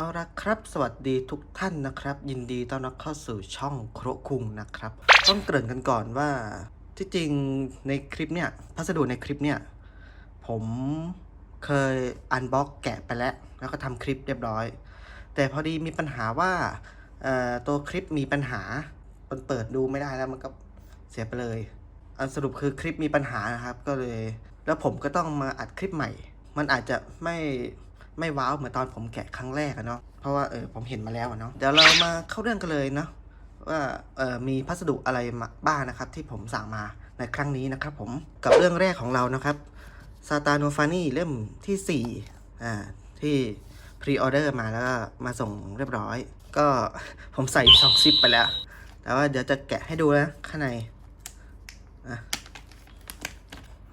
เอาละครับ สวัสดีทุกท่านนะครับ ยินดีต้อนรับเข้าสู่ช่องโครคุงนะครับ ต้องเกริ่นกันก่อนว่าที่จริงในคลิปเนี่ยพัสดุในคลิปเนี่ย ผมเคยอันบ็อกแกะไปแล้ว แล้วก็ทำคลิปเรียบร้อย แต่พอดีมีปัญหาว่าเอ่อตัวคลิปมีปัญหามันเปิดดูไม่ได้แล้วมันก็เสียไปเลย อันสรุปคือคลิปมีปัญหานะครับ ก็เลย แล้วผมก็ต้องมาอัดคลิปใหม่ มันอาจจะไม่ ไม่ว้าวเหมือนตอนผมแกะครั้งแรกอะเนาะเพราะว่าเออผมเห็นมาแล้วอะเนาะเดี๋ยวเรามาเข้าเรื่องกันเลยเนาะว่าเออมีพัสดุอะไรมาบ้างนะครับ ที่ผมสั่งมาในครั้งนี้นะครับ ผมกับเรื่องแรกของเรานะครับซาตาโนฟานี่เล่มที่4อ่าที่พรีออเดอร์มาแล้วก็มาส่งเรียบร้อย ก็ผมใส่สองซิปไปแล้ว แต่ว่าเดี๋ยวจะแกะให้ดูนะข้างในอะ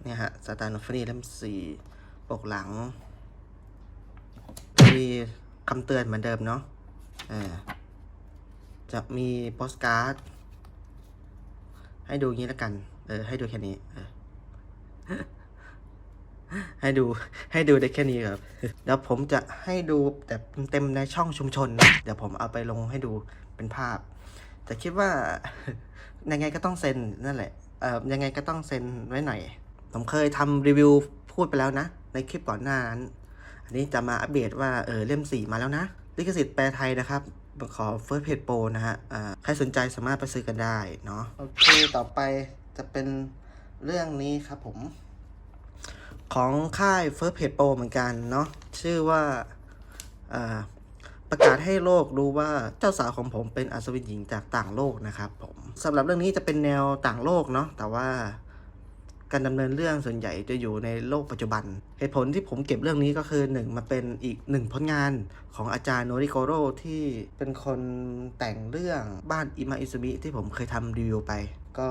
เนี่ยฮะซาตาโนฟานี่เล่มสี่ปกหลัง มีคำเตือนเหมือนเดิมเนาะจะมีโปสการ์ด ให้ดูงี้แล้วกัน เออ ให้ดูแค่นี้ให้ดูให้ดูได้แค่นี้ครับ เดี๋ยวผมจะให้ดูแต่เต็มในช่องชุมชนนะ เดี๋ยวผมเอาไปลงให้ดูเป็นภาพ แต่คิดว่ายังไงก็ต้องเซ็นนั่นแหละ เอ่อยังไงก็ต้องเซ็นไว้หน่อย ผมเคยทำรีวิวพูดไปแล้วนะ ในคลิปก่อนหน้านั้น อันนี้จะมาอัปเดตว่าเออเล่มสี่มาแล้วนะ ลิขสิทธิ์แปลไทยนะครับขอ First Page Pro นะฮะใครสนใจสามารถไปซื้อกันได้เนาะโอเคต่อไปจะเป็นเรื่องนี้ครับผม ของค่าย First Page Pro เหมือนกันเนาะชื่อว่าอ่าประกาศให้โลกรู้ว่าเจ้าสาวของผมเป็นอัศวินหญิงจากต่างโลกนะครับผมสำหรับเรื่องนี้จะเป็นแนวต่างโลกเนาะแต่ว่า การดำเนินเรื่องส่วนใหญ่จะอยู่ในโลกปัจจุบัน เหตุผลที่ผมเก็บเรื่องนี้ก็คือหนึ่งมาเป็นอีกหนึ่งผลงานของอาจารย์โนริโกโรที่เป็นคนแต่งเรื่องบ้านอิมาอิซุมิที่ผมเคยทำรีวิวไป ก็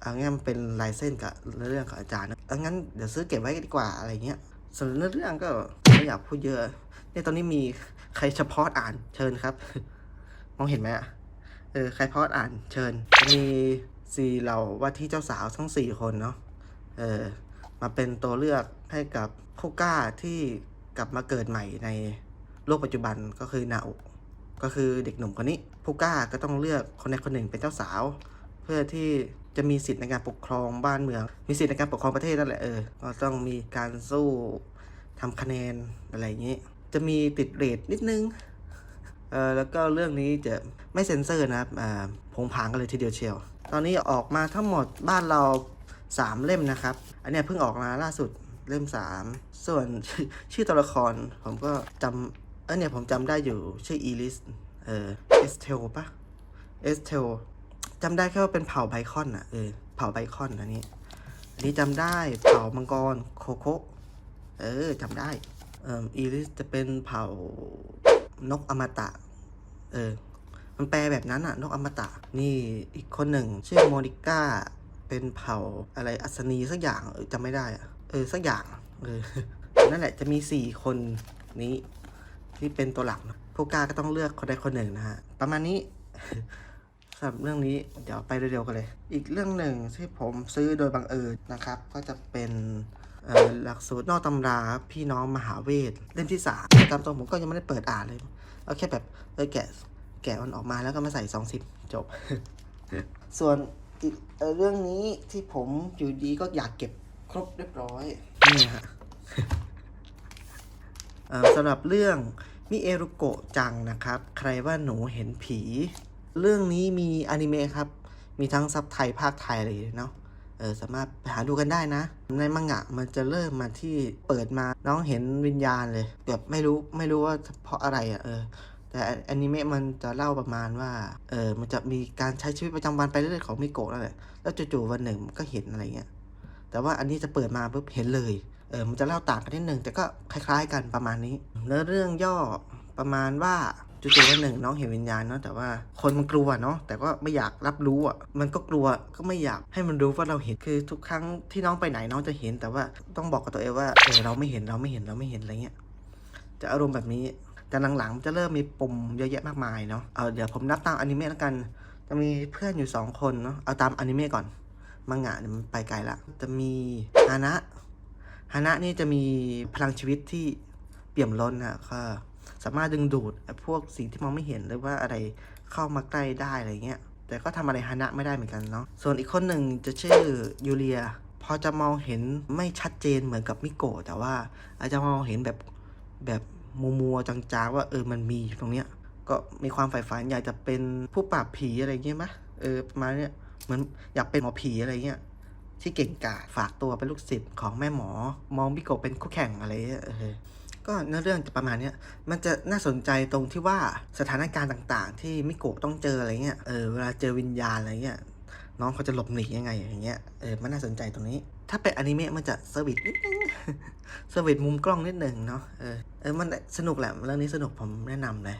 เอางั้มันเป็นลายเส้นกับเรื่องของอาจารย์นะเอางั้นเดี๋ยวซื้อเก็บไว้ดีกว่าอะไรเงี้ยส่วนเนื้อเรื่องก็ไม่อยากพูดเยอะเนี่ยตอนนี้มีใครเฉพาะอ่านเชิญครับ มองเห็นไหมอะเออใครพอดอ่านเชิญ มี สี่เหล่าว่าที่เจ้าสาวทั้งสี่คนเนาะเออมาเป็นตัวเลือกให้กับผู้กล้าที่กลับมาเกิดใหม่ในโลกปัจจุบันก็คือนาโอก็คือเด็กหนุ่มคนนี้ผู้กล้าก็ต้องเลือกคนใดคนหนึ่งเป็นเจ้าสาว เพื่อที่จะมีสิทธิ์ในการปกครองบ้านเมือง มีสิทธิ์ในการปกครองประเทศนั่นแหละเออก็ต้องมีการสู้ทำคะแนนอะไรอย่างนี้ จะมีติดเรทนิดนึง เออแล้วก็เรื่องนี้จะไม่เซ็นเซอร์นะครับอ่าผงผางกันเลยทีเดียวเชียว ตอนนี้ออกมาทั้งหมดบ้านเราสามเล่มนะครับ อันนี้เพิ่งออกมาล่าสุดเล่มสามส่วนชื่อตัวละครผมก็จำเออเนี่ยผมจำได้อยู่ชื่ออีลิสเออเอสเทลปะเอสเทลจำได้แค่ว่าเป็นเผ่าไบคอนอะเออเผ่าไบคอนอันนี้ อันนี้จำได้เผ่ามังกรโคโค่เออจำได้เอ่ออีลิสจะเป็นเผ่า นกอมตะ เออ มันแปลแบบนั้นอะนกอมตะ นี่อีกคนหนึ่ง ชื่อโมนิก้า เป็นเผ่าอะไรอัศนีสักอย่างเออจำไม่ได้อะเออ สักอย่าง เออ นั่นแหละจะมีสี่คนนี้ ที่เป็นตัวหลักนะผู้กล้าก็ต้องเลือกคนใดคนหนึ่งนะฮะ ประมาณนี้สำหรับเรื่องนี้เดี๋ยวไปเร็วๆกันเลย อีกเรื่องหนึ่งที่ผมซื้อโดยบังเอิญนะครับ ก็จะเป็น หลักสูตรนอกตำราพี่น้องมหาเวทเล่มที่สามตามตรงผมก็ยังไม่ได้เปิดอ่านเลย เอาแค่แบบเออแกะแกะมันออกมาแล้วก็มาใส่สองสิบจบ ส่วนอีกเอเรื่องนี้ที่ผมอยู่ดีก็อยากเก็บครบเรียบร้อยนี่ฮะสำหรับเรื่องมิเอรุโกะจังนะครับ ใครว่าหนูเห็นผี เรื่องนี้มีอนิเมะครับ มีทั้งซับไทยภาคไทยเลยเนาะ เออสามารถไปหาดูกันได้นะ ในมังงะมันจะเริ่มมาที่เปิดมาน้องเห็นวิญญาณเลยแบบไม่รู้ไม่รู้ว่าเพราะอะไรอะ่ะเออแต่อนิเมะมันจะเล่าประมาณว่า เออ มันจะมีการใช้ชีวิตประจำวันไปเรื่อยๆของมิโกะนั่นแหละ แล้วจู่ๆวันหนึ่งก็เห็นอะไรเงี้ย แต่ว่าอันนี้จะเปิดมาปุ๊บเห็นเลย เออ มันจะเล่าต่างกันนิดนึงแต่ก็คล้าย ๆ กันประมาณนี้ เนื้อเรื่องย่อประมาณว่า จู่ๆวันหนึ่งน้องเห็นวิญญาณเนาะแต่ว่าคนมันกลัวเนาะแต่ก็ไม่อยากรับรู้อะมันก็กลัวก็ไม่อยากให้มันรู้ว่าเราเห็นคือทุกครั้งที่น้องไปไหนน้องจะเห็น แต่ว่าต้องบอกกับตัวเองว่าเออเราไม่เห็นเราไม่เห็นเราไม่เห็นอะไรเงี้ยจะอารมณ์แบบนี้แต่หลังๆจะเริ่มมีปุ่มเยอะแยะมากมายเนาะเอาเดี๋ยวผมนับตามอนิเมะแล้วกัน จะมีเพื่อนอยู่สองคนเนาะเอาตามอนิเมะก่อนมังงะเนี่ยมันไปไกลละจะมีฮานะฮานะนี่จะมีพลังชีวิตที่เปี่ยมล้นนะก็ สามารถดึงดูดพวกสิ่งที่มองไม่เห็นหรือว่าอะไรเข้ามาใกล้ได้อะไรเงี้ย แต่ก็ทำอะไรฮานะไม่ได้เหมือนกันเนาะ ส่วนอีกคนหนึ่งจะชื่อยูเลีย พอจะมองเห็นไม่ชัดเจนเหมือนกับมิโกะแต่ว่าอาจจะมองเห็นแบบแบบมัวมัวๆจางๆ ว่าเออมันมีตรงเนี้ย ก็มีความใฝ่ฝันอยากจะเป็นผู้ปราบผีอะไรเงี้ยมะเออประมาณเนี้ยเหมือนอยากเป็นหมอผีอะไรเงี้ยที่เก่งกาจฝากตัวเป็นลูกศิษย์ของแม่หมอ มองมิโกะเป็นคู่แข่งอะไรเงี้ยเออ ก็เนื้อเรื่องจะประมาณนี้มันจะน่าสนใจตรงที่ว่าสถานการณ์ต่างๆ ที่มิโกะต้องเจออะไรเงี้ยเออเวลาเจอวิญญาณอะไรเงี้ยน้องเขาจะหลบหนียังไงอย่างเงี้ยเออมันน่าสนใจตรงนี้ ถ้าเป็นอนิเมะมันจะเซอร์วิสนิดนึงเซอร์วิสมุมกล้องนิดนึงเนาะเออเออมันสนุกแหละเรื่องนี้สนุกผมแนะนำเลย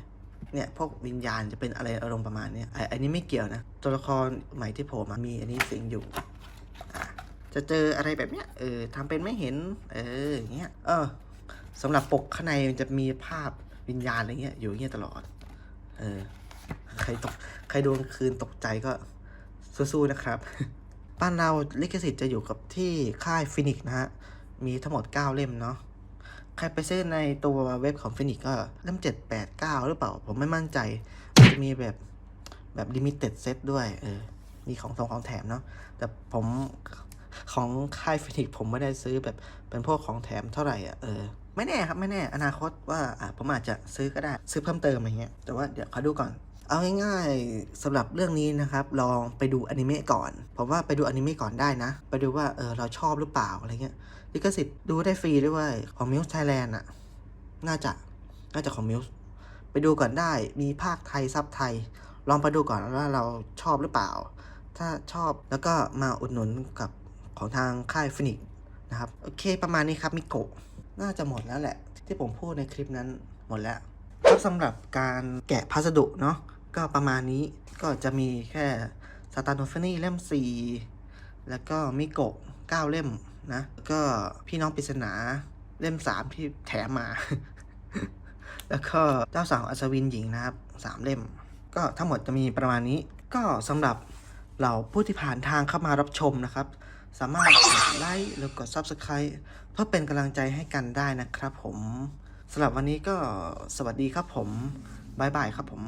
เนี่ยพวกวิญญาณจะเป็นอะไรอารมณ์ประมาณนี้ไอ้อันนี้ไม่เกี่ยวนะตัวละครใหม่ที่โผล่มามีอันนี้สิงอยู่ จะเจออะไรแบบเนี้ยเออทำเป็นไม่เห็น เอออย่างเงี้ยเออ สำหรับปกข้างในมันจะมีภาพวิญญาณอะไรเงี้ย อยู่เงี้ยตลอด เออ ใครตกใครโดนคืนตกใจก็สู้ๆนะครับ บ้านเราลิขสิทธิ์จะอยู่กับที่ค่ายฟินิกนะฮะ มีทั้งหมด 9 เล่มเนาะ ใครไปซื้อในตัวเว็บของฟินิกก็เล่ม 7 8 9 หรือเปล่า ผมไม่มั่นใจมันจะมีแบบแบบลิมิเต็ดเซตด้วย เออ มีของทรงของแถมเนาะ แต่ผมของค่ายฟินิกผมไม่ได้ซื้อแบบเป็นพวกของแถมเท่าไหร่อะ เออ ไม่แน่ครับไม่แน่อนาคตว่าอะผมอาจจะซื้อก็ได้ซื้อเพิ่มเติมอะไรเงี้ยแต่ว่าเดี๋ยวขอดูก่อนเอาง่ายๆสำหรับเรื่องนี้นะครับ ลองไปดูอนิเมะก่อนผมว่าไปดูอนิเมะก่อนได้นะ ไปดูว่าเออเราชอบหรือเปล่าอะไรเงี้ยลิขสิทธิ์ดูได้ฟรีด้วยของมิวส์ไทยแลนด์อะน่าจะน่าจะของมิวส์ไปดูก่อนได้มีภาคไทยซับไทย ลองไปดูก่อนว่าเราชอบหรือเปล่า ถ้าชอบแล้วก็มาอุดหนุนกับของทางค่ายฟินิกนะครับโอเคประมาณนี้ครับมิโกะ น่าจะหมดแล้วแหละ ที่ผมพูดในคลิปนั้นหมดแล้วครับสำหรับการแกะพัสดุเนาะก็ประมาณนี้ก็จะมีแค่สตาร์โนฟนี่เล่ม 4 แล้วก็มิโกะ9เล่มนะก็พี่น้องปริศนาเล่ม 3 ที่แถมมา แล้วก็เจ้าสาวอัศวินหญิงนะครับสามเล่ม ก็ทั้งหมดจะมีประมาณนี้ ก็สำหรับเหล่าผู้ที่ผ่านทางเข้ามารับชมนะครับ สามารถกดไลค์หรือกด Subscribe เพื่อเป็นกำลังใจให้กันได้นะครับผมสำหรับวันนี้ก็สวัสดีครับผมบ๊ายบายครับผม